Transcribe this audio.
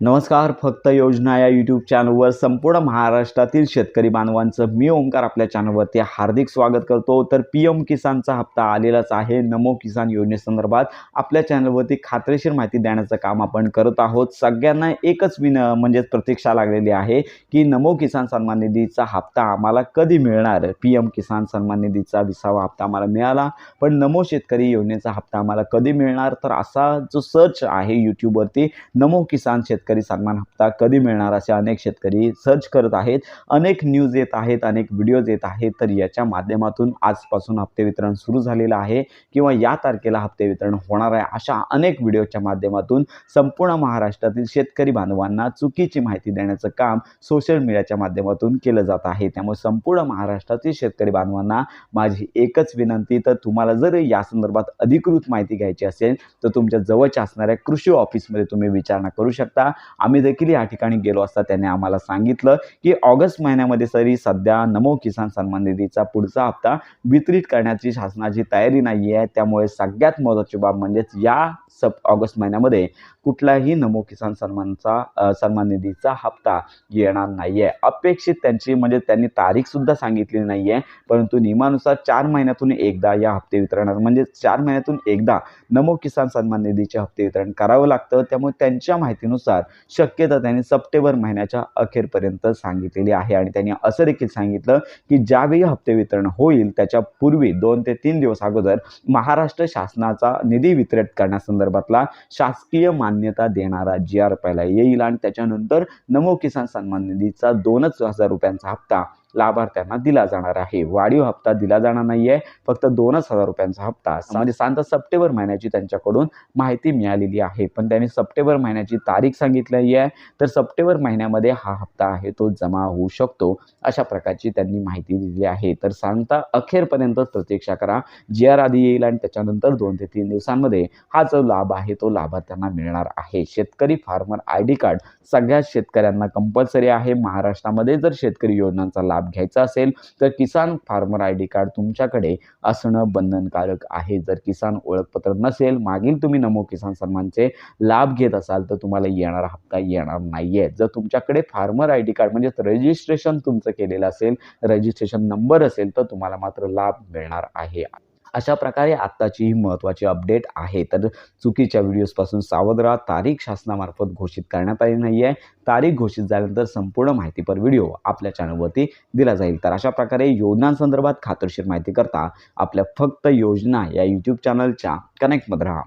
नमस्कार फक्त योजना या यूट्यूब चॅनलवर संपूर्ण महाराष्ट्रातील शेतकरी बांधवांचं मी ओंकार आपल्या चॅनलवरती हार्दिक स्वागत करतो. तर पी एम किसानचा हप्ता आलेलाच आहे. नमो किसान योजनेसंदर्भात आपल्या चॅनलवरती खात्रीशीर माहिती देण्याचं काम आपण करत आहोत. सगळ्यांना एकच विन म्हणजेच प्रतीक्षा लागलेली आहे की नमो किसान सन्मान निधीचा हप्ता आम्हाला कधी मिळणार? पी एम किसान सन्मान निधीचा विसावा हप्ता आम्हाला मिळाला पण नमो शेतकरी योजनेचा हप्ता आम्हाला कधी मिळणार? तर असा जो सर्च आहे यूट्यूबवरती नमो किसान शेतकरी शेतकरी सन्मान हप्ता कधी मिळणार असे अनेक शेतकरी सर्च करत आहेत. अनेक न्यूज येत आहेत अनेक व्हिडिओज येत आहेत. तर याच्या माध्यमातून आजपासून हप्ते वितरण सुरू झालेलं आहे किंवा या तारखेला हप्ते वितरण होणार आहे अशा अनेक व्हिडिओच्या माध्यमातून संपूर्ण महाराष्ट्रातील शेतकरी बांधवांना चुकीची माहिती देण्याचं काम सोशल मीडियाच्या माध्यमातून केलं जात आहे. त्यामुळे संपूर्ण महाराष्ट्रातील शेतकरी बांधवांना माझी एकच विनंती तर तुम्हाला जर या संदर्भात अधिकृत माहिती घ्यायची असेल तर तुमच्या जवळच्या असणाऱ्या कृषी ऑफिसमध्ये तुम्ही विचारणा करू शकता. आम्ही देखील या ठिकाणी गेलो असता त्यांनी आम्हाला सांगितलं की ऑगस्ट महिन्यामध्ये तरी सध्या नमो किसान सन्मान निधीचा पुढचा हप्ता वितरित करण्याची शासनाची तयारी नाही आहे त्यामुळे सगळ्यात महत्त्वाची बाब म्हणजेच या सप ऑगस्ट महिन्यामध्ये कुठलाही नमो किसान सन्मानचा सन्मान निधीचा हप्ता येणार नाही आहे अपेक्षित त्यांची म्हणजे त्यांनी तारीखसुद्धा सांगितलेली नाही आहे परंतु नियमानुसार चार महिन्यातून एकदा या हप्ते वितरणात म्हणजे चार महिन्यातून एकदा नमो किसान सन्मान निधीचे हप्ते वितरण करावं लागतं. त्यामुळे त्यांच्या माहितीनुसार शक्यता त्यांनी सप्टेंबर महिन्याच्या अखेरपर्यंत सांगितलेली आहे. आणि त्यांनी असं देखील सांगितलं की ज्यावेळी हप्ते वितरण होईल त्याच्या पूर्वी दोन ते तीन दिवस अगोदर महाराष्ट्र शासनाचा निधी वितरित करण्यासंदर्भातला शासकीय मान्यता देणारा जी आर पहिला येईल आणि त्याच्यानंतर नमो किसान सन्मान निधीचा दोनच हजार रुपयांचा हप्ता लाभार्थ्यांना दिला जाणार आहे. वाढीव हप्ता दिला जाणार नाही आहे फक्त दोनच हजार रुपयांचा हप्ता. म्हणजे साधारण सप्टेंबर महिन्याची त्यांच्याकडून माहिती मिळालेली आहे. पण त्यांनी सप्टेंबर महिन्याची तारीख सांगितलेली आहे. तर सप्टेंबर महिन्यामध्ये हा हप्ता आहे तो जमा होऊ शकतो अशा प्रकारची त्यांनी माहिती दिली आहे. तर सांगता अखेरपर्यंत प्रतीक्षा करा. जी आर आधी येईल आणि त्याच्यानंतर दोन ते तीन दिवसांमध्ये हा जो लाभ आहे तो लाभार्थ्यांना मिळणार आहे. शेतकरी फार्मर आय डी कार्ड सगळ्या शेतकऱ्यांना कंपल्सरी आहे. महाराष्ट्रामध्ये जर शेतकरी योजनांचा लाभ घ्यायचा असेल तर Kisan farmer I D card तुमच्याकडे असणं बंधनकारक आहे. जर किसान ओळखपत्र नसेल मागील तुम्ही नमो किसान सन्मानचे लाभ घेत असाल तर तुम्हाला येणारा हप्ता येणार नाही आहे जर तुमच्याकडे फार्मर आय डी कार्ड म्हणजेच रजिस्ट्रेशन तुमचं केलेलं असेल रजिस्ट्रेशन नंबर असेल तर तुम्हाला मात्र लाभ मिळणार आहे. अशा प्रकारे आत्ताची ही महत्त्वाची अपडेट आहे. तर चुकीच्या व्हिडिओजपासून सावध राहा. तारीख शासनामार्फत घोषित करण्यात आली नाही आहे तारीख घोषित झाल्यानंतर संपूर्ण माहितीपर व्हिडिओ आपल्या चॅनलवरती दिला जाईल. तर अशा प्रकारे योजनांसंदर्भात खातरशीर माहिती करता आपल्या फक्त योजना या यूट्यूब चॅनलच्या कनेक्टमध्ये राहा.